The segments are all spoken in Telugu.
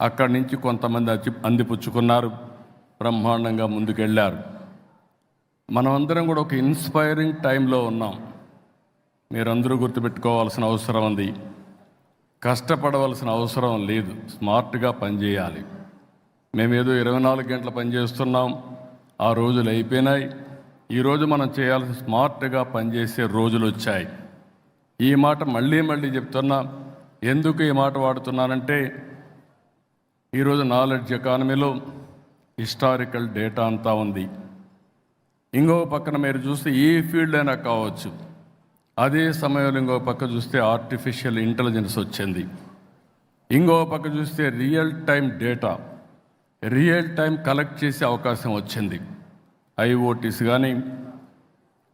అక్కడి నుంచి కొంతమంది అచ్చి అందిపుచ్చుకున్నారు బ్రహ్మాండంగా ముందుకెళ్ళారు. మనమందరం కూడా ఒక ఇన్స్పైరింగ్ టైంలో ఉన్నాం. మీరందరూ గుర్తుపెట్టుకోవాల్సిన అవసరం ఉంది. కష్టపడవలసిన అవసరం లేదు. స్మార్ట్గా పనిచేయాలి. మేమేదో ఇరవై నాలుగు గంటలు పనిచేస్తున్నాం. ఆ రోజులు అయిపోయినాయి. ఈరోజు మనం చేయాల్సిన స్మార్ట్గా పనిచేసే రోజులు వచ్చాయి. ఈ మాట మళ్ళీ మళ్ళీ చెప్తున్నా. ఎందుకు ఈ మాట వాడుతున్నానంటే ఈరోజు నాలెడ్జ్ ఎకానమీలో హిస్టారికల్ డేటా అంతా ఉంది. ఇంకో పక్కన మీరు చూస్తే ఏ ఫీల్డ్ అయినా కావచ్చు. అదే సమయంలో ఇంకో పక్క చూస్తే ఆర్టిఫిషియల్ ఇంటెలిజెన్స్ వచ్చింది. ఇంకో పక్క చూస్తే real time data. Real time collect చేసే అవకాశం వచ్చింది. ఐఓటీస్ కానీ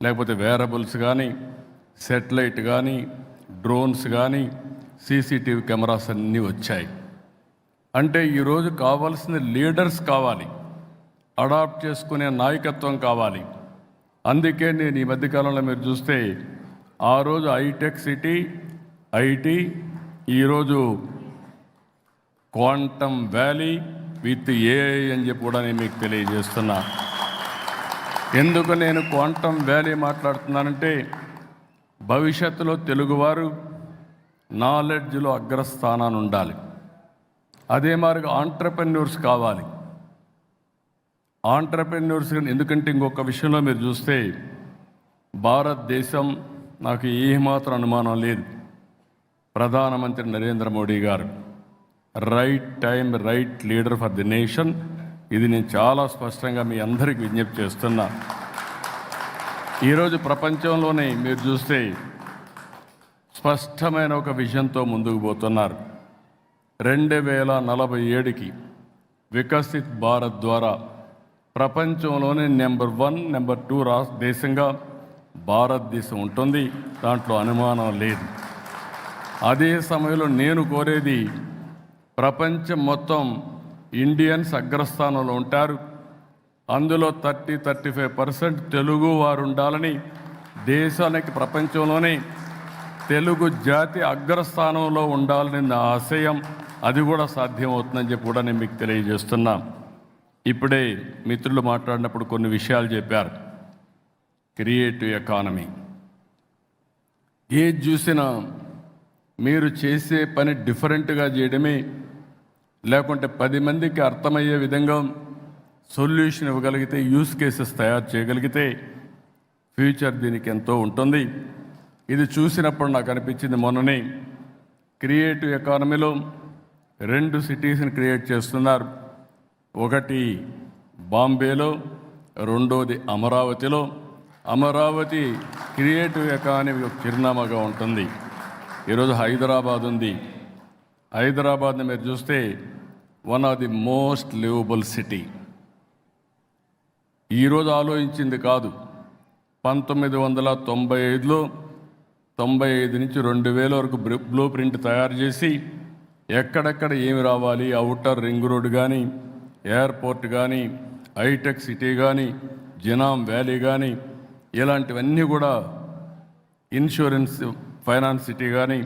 లేకపోతే వేరబుల్స్ కానీ సెటిలైట్ కానీ డ్రోన్స్ కానీ సీసీటీవీ కెమెరాస్ అన్నీ వచ్చాయి. అంటే ఈరోజు కావాల్సిన లీడర్స్ కావాలి. అడాప్ట్ చేసుకునే నాయకత్వం కావాలి. అందుకే నేను ఈ మధ్యకాలంలో మీరు చూస్తే ఆ రోజు హైటెక్ సిటీ ఐటీ ఈరోజు క్వాంటమ్ వ్యాలీ విత్ ఏఐ అని చెప్పి కూడా నేను మీకు తెలియజేస్తున్నా. ఎందుకు నేను క్వాంటమ్ వ్యాలీ మాట్లాడుతున్నానంటే భవిష్యత్తులో తెలుగువారు నాలెడ్జ్లో అగ్రస్థానాన్ని ఉండాలి. అదే మారుగా ఆంటర్ప్రెన్యూర్స్ కావాలి. ఆంటర్ప్రెన్యూర్స్ ఎందుకంటే ఇంకొక విషయంలో మీరు చూస్తే భారతదేశం నాకు ఏమాత్రం అనుమానం లేదు. ప్రధానమంత్రి నరేంద్ర మోడీ గారు right time right leader for the nation ఇది నేను చాలా స్పష్టంగా మీ అందరికీ విజ్ఞప్తి చేస్తున్నా. ఈరోజు ప్రపంచంలోనే మీరు చూస్తే స్పష్టమైన ఒక విజన్తో ముందుకు పోతున్నారు. రెండు వేల నలభై ఏడుకి వికసిత్ భారత్ ద్వారా ప్రపంచంలోనే నెంబర్ వన్ నెంబర్ టూ రా దేశంగా భారతదేశం ఉంటుంది. దాంట్లో అనుమానం లేదు. అదే సమయంలో నేను కోరేది ప్రపంచం మొత్తం ఇండియన్స్ అగ్రస్థానంలో ఉంటారు. అందులో thirty thirty five percent Telugu వారు ఉండాలని దేశానికి ప్రపంచంలోనే తెలుగు జాతి అగ్రస్థానంలో ఉండాలని నా ఆశయం అది కూడా సాధ్యమవుతుందని చెప్పి కూడా నేను మీకు తెలియజేస్తున్నా. ఇప్పుడే మిత్రులు మాట్లాడినప్పుడు కొన్ని విషయాలు చెప్పారు. Creative economy. ఏది చూసినా మీరు చేసే పని డిఫరెంట్గా చేయడమే లేకుంటే పది మందికి అర్థమయ్యే విధంగా సొల్యూషన్ ఇవ్వగలిగితే యూస్ కేసెస్ తయారు చేయగలిగితే ఫ్యూచర్ దీనికి ఎంతో ఉంటుంది. ఇది చూసినప్పుడు నాకు అనిపించింది మొన్ననే క్రియేటివ్ ఎకానమీలో రెండు సిటీస్ని క్రియేట్ చేస్తున్నారు. ఒకటి బాంబేలో రెండోది అమరావతిలో. అమరావతి క్రియేటివ్ ఎకానమీ ఒక చిరునామాగా ఉంటుంది. ఈరోజు హైదరాబాద్ ఉంది. హైదరాబాద్ని మీరు చూస్తే one of the most livable city. ఈరోజు ఆలోచించింది కాదు. పంతొమ్మిది వందల తొంభై ఐదులో తొంభై ఐదు నుంచి రెండు వేల వరకు బ్లూ ప్రింట్ తయారు చేసి ఎక్కడెక్కడ ఏమి రావాలి? అవుటర్ రింగ్ రోడ్ కానీ ఎయిర్పోర్ట్ కానీ హైటెక్ సిటీ కానీ జినామ్ వ్యాలీ కానీ ఇలాంటివన్నీ కూడా ఇన్సూరెన్స్ ఫైనాన్స్ సిటీ కానీ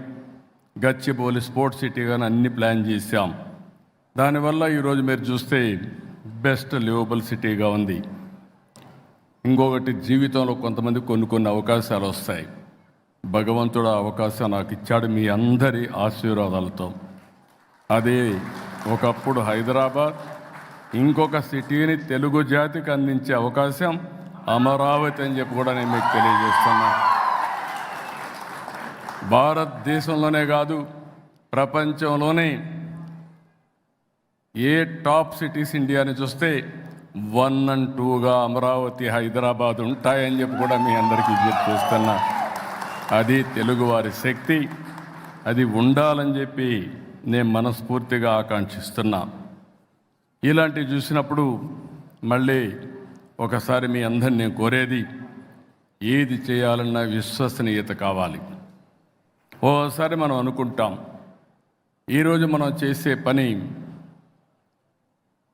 గచ్చిబౌలి స్పోర్ట్స్ సిటీ కానీ అన్ని ప్లాన్ చేశాం. దానివల్ల ఈరోజు మీరు చూస్తే బెస్ట్ లివబుల్ సిటీగా ఉంది. ఇంకొకటి జీవితంలో కొంతమంది కొన్ని కొన్ని అవకాశాలు వస్తాయి. భగవంతుడు అవకాశం నాకు ఇచ్చాడు మీ అందరి ఆశీర్వాదాలతో. అది ఒకప్పుడు హైదరాబాద్ ఇంకొక సిటీని తెలుగు జాతికి అందించే అవకాశం అమరావతి అని చెప్పి కూడా నేను మీకు తెలియజేస్తున్నా. భారతదేశంలోనే కాదు ప్రపంచంలోనే ఏ టాప్ సిటీస్ ఇండియాని చూస్తే వన్ అండ్ టూగా అమరావతి హైదరాబాద్ ఉంటాయని చెప్పి కూడా మీ అందరికీ విజ్ఞప్తి చేస్తున్నా. అది తెలుగువారి శక్తి. అది ఉండాలని చెప్పి నేను మనస్ఫూర్తిగా ఆకాంక్షిస్తున్నా. ఇలాంటివి చూసినప్పుడు మళ్ళీ ఒకసారి మీ అందరిని నేను కోరేది ఏది చేయాలన్నా విశ్వసనీయత కావాలి. ఓసారి మనం అనుకుంటాం ఈరోజు మనం చేసే పని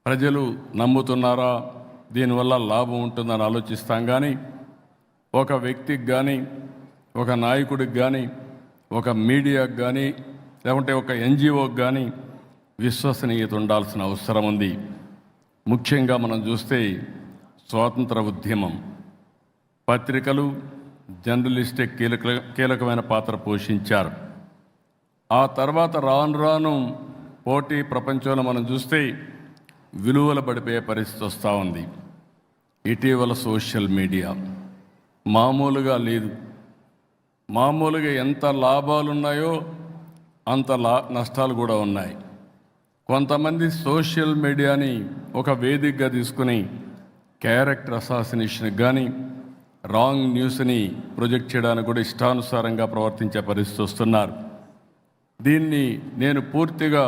ప్రజలు నమ్ముతున్నారా దీనివల్ల లాభం ఉంటుందని ఆలోచిస్తాం కానీ ఒక వ్యక్తికి కానీ ఒక నాయకుడికి కానీ ఒక మీడియాకు కానీ లేకుంటే ఒక ఎన్జిఓకి కానీ విశ్వసనీయత ఉండాల్సిన అవసరం ఉంది. ముఖ్యంగా మనం చూస్తే స్వాతంత్ర ఉద్యమం. పత్రికలు జర్నలిస్టే కీలక కీలకమైన పాత్ర పోషించారు. ఆ తర్వాత రాను రాను పోటీ ప్రపంచంలో మనం చూస్తే విలువలు పడిపోయే పరిస్థితి వస్తూ ఉంది. ఇటీవల సోషల్ మీడియా మామూలుగా లేదు. మామూలుగా ఎంత లాభాలు ఉన్నాయో అంత లా నష్టాలు కూడా ఉన్నాయి. కొంతమంది సోషల్ మీడియాని ఒక వేదికగా తీసుకుని క్యారెక్టర్ అసాసినేషన్కి కానీ రాంగ్ న్యూస్ని ప్రొజెక్ట్ చేయడానికి కూడా ఇష్టానుసారంగా ప్రవర్తించే పరిస్థితి వస్తున్నారు. దీన్ని నేను పూర్తిగా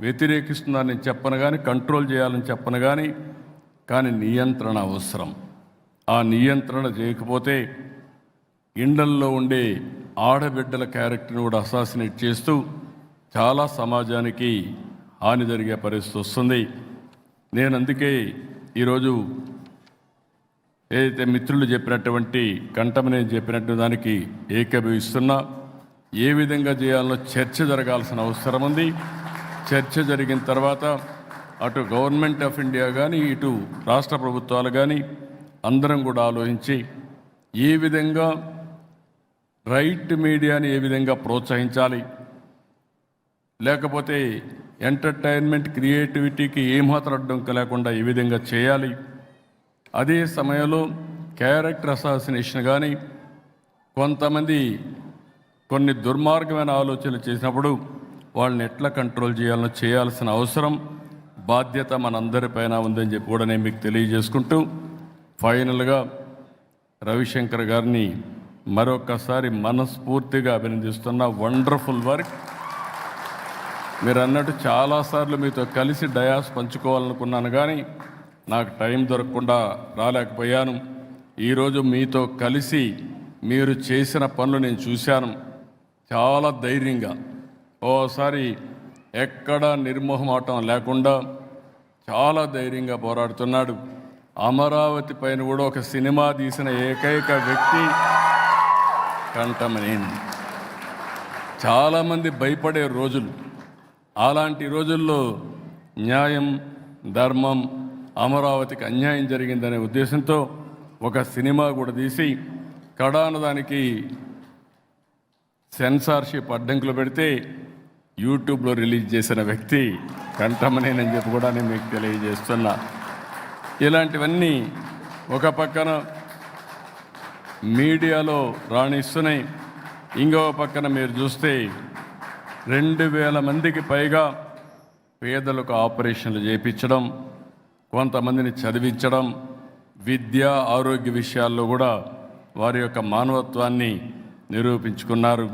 వ్యతిరేకిస్తున్నానని చెప్పను కానీ కంట్రోల్ చేయాలని చెప్పను కానీ కానీ నియంత్రణ అవసరం. ఆ నియంత్రణ చేయకపోతే ఇండల్లో ఉండే ఆడబిడ్డల క్యారెక్టర్ని కూడా అసాసినేట్ చేస్తూ చాలా సమాజానికి హాని జరిగే పరిస్థితి వస్తుంది. నేను అందుకే ఈరోజు ఏదైతే మిత్రులు చెప్పినటువంటి కంఠమనేని చెప్పినట్టు దానికి ఏకీభవిస్తున్నా. ఏ విధంగా చేయాలనో చర్చ జరగాల్సిన అవసరం ఉంది. చర్చ జరిగిన తర్వాత అటు గవర్నమెంట్ ఆఫ్ ఇండియా కానీ ఇటు రాష్ట్ర ప్రభుత్వాలు కానీ అందరం కూడా ఆలోచించి ఏ విధంగా రైట్ మీడియాని ఏ విధంగా ప్రోత్సహించాలి? లేకపోతే ఎంటర్టైన్మెంట్ క్రియేటివిటీకి ఏమాత్రం అడ్డంకి లేకుండా ఏ విధంగా చేయాలి? అదే సమయంలో క్యారెక్టర్ అసాసినేషన్ కానీ కొంతమంది కొన్ని దుర్మార్గమైన ఆలోచనలు చేసినప్పుడు వాళ్ళని ఎట్లా కంట్రోల్ చేయాలనో చేయాల్సిన అవసరం బాధ్యత మనందరిపైన ఉందని చెప్పి కూడా నేను మీకు తెలియజేసుకుంటూ ఫైనల్గా రవిశంకర్ గారిని మరొకసారి మనస్ఫూర్తిగా అభినందిస్తున్న వండర్ఫుల్ వర్క్. మీరు అన్నట్టు చాలాసార్లు మీతో కలిసి డయాస్ పంచుకోవాలనుకున్నాను కానీ నాకు టైం దొరకకుండా రాలేకపోయాను. ఈరోజు మీతో కలిసి మీరు చేసిన పనులు నేను చూశాను. చాలా ధైర్యంగా. ఓసారి ఎక్కడ నిర్మోహమాటం లేకుండా చాలా ధైర్యంగా పోరాడుతున్నాడు. అమరావతి పైన కూడా ఒక సినిమా తీసిన ఏకైక వ్యక్తి కంఠమనేని. చాలామంది భయపడే రోజులు. అలాంటి రోజుల్లో న్యాయం ధర్మం అమరావతికి అన్యాయం జరిగిందనే ఉద్దేశంతో ఒక సినిమా కూడా తీసి కడాన దానికి సెన్సార్షిప్ అడ్డంకులు పెడితే యూట్యూబ్లో రిలీజ్ చేసిన వ్యక్తి కంఠమనేనని చెప్పి కూడా నేను మీకు తెలియజేస్తున్నా. ఇలాంటివన్నీ ఒక పక్కన మీడియాలో రాణిస్తున్నాయి ఇంకో పక్కన మీరు చూస్తే రెండు వేల మందికి పైగా పేదలకు ఆపరేషన్లు చేయించడం కొంతమందిని చదివించడం విద్య ఆరోగ్య విషయాల్లో కూడా వారి యొక్క మానవత్వాన్ని నిరూపించుకున్నారు.